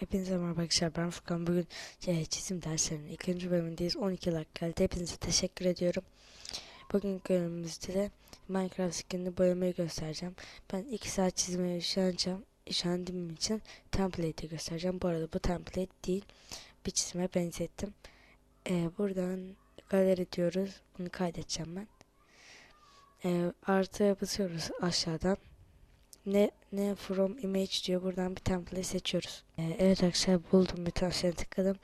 Hepinize merhaba arkadaşlar ben Furkan. Bugün çizim derslerinin ikinci bölümündeyiz. 12 like geldi. Hepinize teşekkür ediyorum. Bugünkü bölümümüzde de Minecraft skinini boyamayı göstereceğim. Ben 2 saat çizmeye üşeneceğim üşendiğim için template'i göstereceğim. Bu arada bu template değil bir çizime benzettim. E, Buradan galeri diyoruz bunu kaydedeceğim ben. E, Artıya basıyoruz aşağıdan ne ne from image diyor. Buradan bir template seçiyoruz. Ee, evet arkadaşlar buldum bir tanesine tıkladım.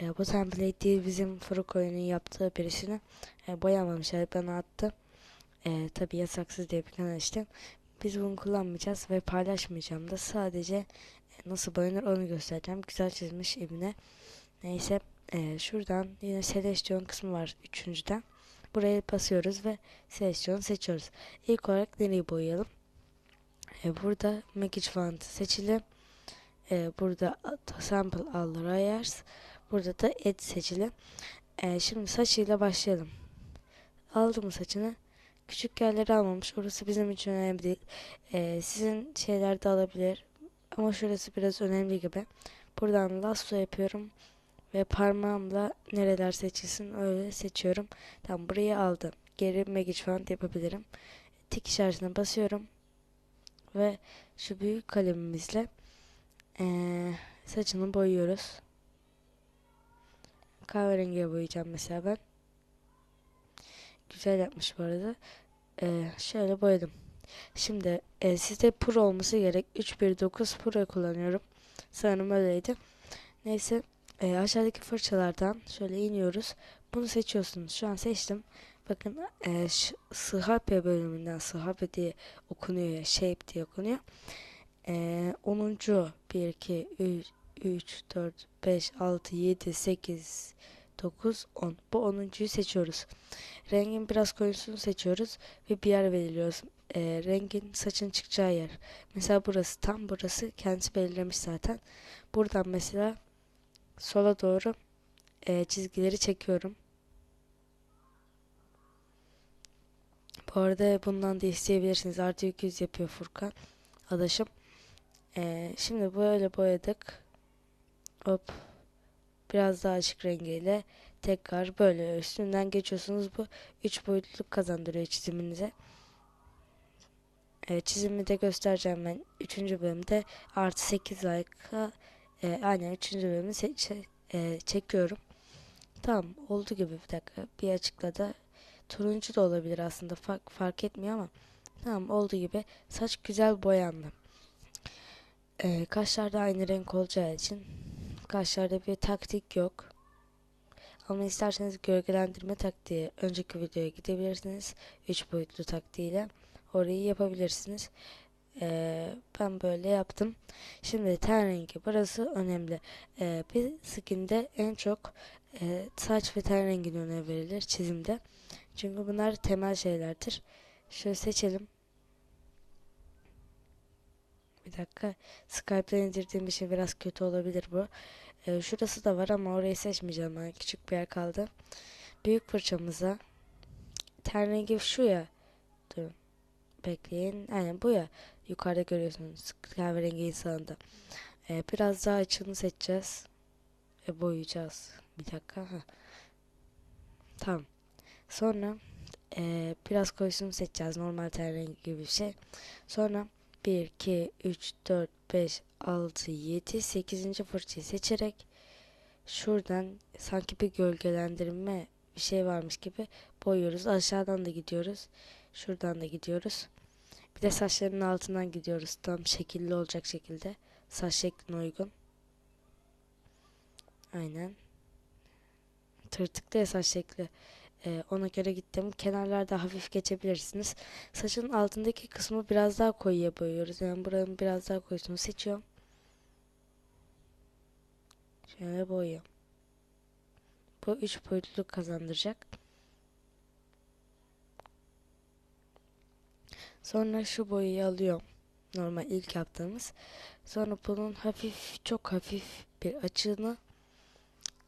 Ee, bu template değil bizim Furuk oyunun yaptığı birisini e, boyamamışlar bana attı. Ee, tabi yasaksız diye bir kanal açtım. Biz bunu kullanmayacağız ve paylaşmayacağım da sadece e, nasıl boyanır onu göstereceğim. Güzel çizmiş ibne. Neyse e, şuradan yine selection kısmı var üçüncüden. Buraya basıyoruz ve selection seçiyoruz. İlk olarak nereyi boyayalım? E, burada Magic Font seçili. E, burada Sample All Layers. Burada da Edit seçili. E, şimdi saçıyla başlayalım. Aldım saçını. Küçük yerleri almamış. Orası bizim için önemli değil. E, sizin şeyler de alabilir. Ama şurası biraz önemli gibi. Buradan lasso yapıyorum. Ve parmağımla nereler seçilsin öyle seçiyorum. Tam burayı aldım. Geri Magic Font yapabilirim. Tik işaretine basıyorum ve şu büyük kalemimizle ee, saçını boyuyoruz. Kahverengiye boyayacağım mesela ben. Güzel yapmış bu arada. Ee, şöyle boyadım. Şimdi e, sizde Pro olması gerek. 319 Pro kullanıyorum. Sanırım öyleydi. Neyse e, aşağıdaki fırçalardan şöyle iniyoruz. Bunu seçiyorsunuz. Şu an seçtim. Bakın e, Sıhape bölümünden Sıhape diye okunuyor ya Shape diye okunuyor. E, 10. 1, 2, 3, 3, 4, 5, 6, 7, 8, 9, 10. Bu 10.yu seçiyoruz. Rengin biraz koyusunu seçiyoruz ve bir yer belirliyoruz. E, rengin saçın çıkacağı yer. Mesela burası tam burası kendisi belirlemiş zaten. Buradan mesela sola doğru e, çizgileri çekiyorum. Bu arada bundan da isteyebilirsiniz. Artı 200 yapıyor Furkan. Adaşım. Ee, şimdi böyle boyadık. Hop. Biraz daha açık rengiyle tekrar böyle üstünden geçiyorsunuz. Bu 3 boyutluluk kazandırıyor çiziminize. Ee, çizimi de göstereceğim ben 3. bölümde. Artı 8 like'a e, aynen 3. bölümü e, çekiyorum. Tamam oldu gibi bir dakika. Bir açıkladı. Turuncu da olabilir aslında fark, fark etmiyor ama tamam olduğu gibi saç güzel boyandı. Ee, kaşlarda aynı renk olacağı için kaşlarda bir taktik yok. Ama isterseniz gölgelendirme taktiği önceki videoya gidebilirsiniz. 3 boyutlu taktiğiyle orayı yapabilirsiniz. Ee, ben böyle yaptım. Şimdi ten rengi burası önemli. Ee, bir skinde en çok e, saç ve ten rengine önem verilir çizimde. Çünkü bunlar temel şeylerdir. Şöyle seçelim. Bir dakika. Skype'den indirdiğim bir şey biraz kötü olabilir bu. Ee, şurası da var ama orayı seçmeyeceğim. Yani küçük bir yer kaldı. Büyük fırçamıza ten rengi şu ya. Durun. Bekleyin. Aynen bu ya. Yukarıda görüyorsunuz. Kahverengi sağında. Ee, biraz daha açığını seçeceğiz. Ve boyayacağız. Bir dakika. Ha. Tamam. Sonra e, biraz koyusunu seçeceğiz. Normal ten rengi gibi bir şey. Sonra 1, 2, 3, 4, 5, 6, 7, 8. fırçayı seçerek şuradan sanki bir gölgelendirme bir şey varmış gibi boyuyoruz. Aşağıdan da gidiyoruz. Şuradan da gidiyoruz. Bir de saçlarının altından gidiyoruz. Tam şekilli olacak şekilde. Saç şekline uygun. Aynen. Tırtıklı ya saç şekli. Ee, ona göre gittim. Kenarlarda hafif geçebilirsiniz. Saçın altındaki kısmı biraz daha koyuya boyuyoruz. Yani buranın biraz daha koyusunu seçiyorum. Şöyle boyuyorum. Bu üç boyutluluk kazandıracak. Sonra şu boyayı alıyorum. Normal ilk yaptığımız. Sonra bunun hafif çok hafif bir açığını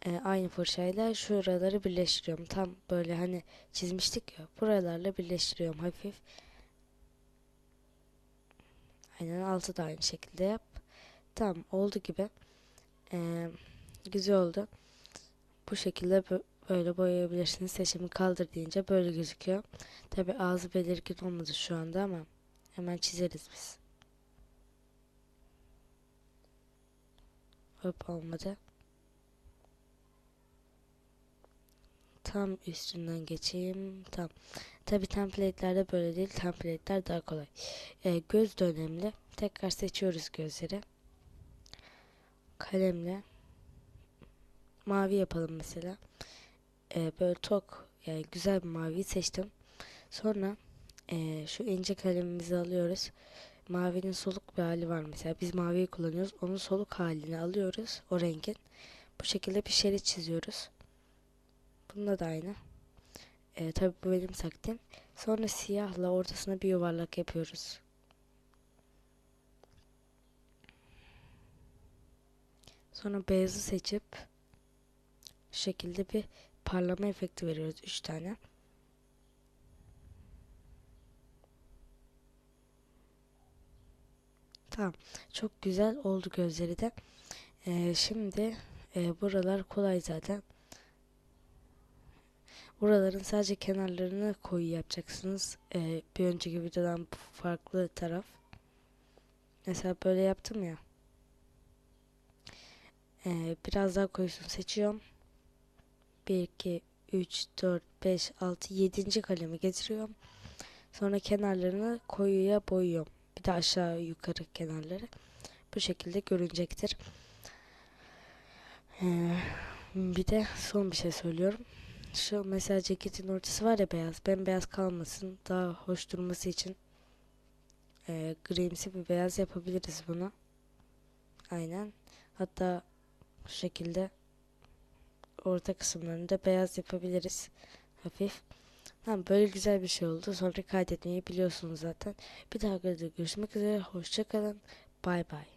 e, aynı fırçayla şuraları birleştiriyorum. Tam böyle hani çizmiştik ya. Buralarla birleştiriyorum hafif. Aynen altı da aynı şekilde yap. Tamam oldu gibi. Ee, güzel oldu. Bu şekilde bö- böyle boyayabilirsiniz. Seçimi kaldır deyince böyle gözüküyor. Tabi ağzı belirgin olmadı şu anda ama hemen çizeriz biz. Hop olmadı. Tam üstünden geçeyim. Tam. Tabi template'lerde böyle değil. Template'ler daha kolay. Ee, göz de önemli. Tekrar seçiyoruz gözleri. Kalemle mavi yapalım mesela. Ee, böyle tok yani güzel bir maviyi seçtim. Sonra ee, şu ince kalemimizi alıyoruz. Mavinin soluk bir hali var mesela. Biz maviyi kullanıyoruz. Onun soluk halini alıyoruz. O rengin. Bu şekilde bir şerit çiziyoruz. Bunda da aynı. Ee, tabii bu benim taktiğim. Sonra siyahla ortasına bir yuvarlak yapıyoruz. Sonra beyazı seçip şu şekilde bir parlama efekti veriyoruz. 3 tane. Tamam. Çok güzel oldu gözleri de. Ee, şimdi e, buralar kolay zaten. Buraların sadece kenarlarını koyu yapacaksınız. Ee, bir önceki videodan farklı taraf. Mesela böyle yaptım ya. Ee, biraz daha koyusunu seçiyorum. 1, 2, 3, 4, 5, 6, 7. kalemi getiriyorum. Sonra kenarlarını koyuya boyuyorum. Bir de aşağı yukarı kenarları. Bu şekilde görünecektir. Ee, bir de son bir şey söylüyorum. Şu mesela ceketin ortası var ya beyaz. Bembeyaz kalmasın. Daha hoş durması için e, grimsi bir beyaz yapabiliriz bunu. Aynen. Hatta bu şekilde orta kısımlarını da beyaz yapabiliriz. Hafif. Tamam böyle güzel bir şey oldu. Sonra kaydetmeyi biliyorsunuz zaten. Bir daha görüşmek üzere. Hoşçakalın. Bay bay.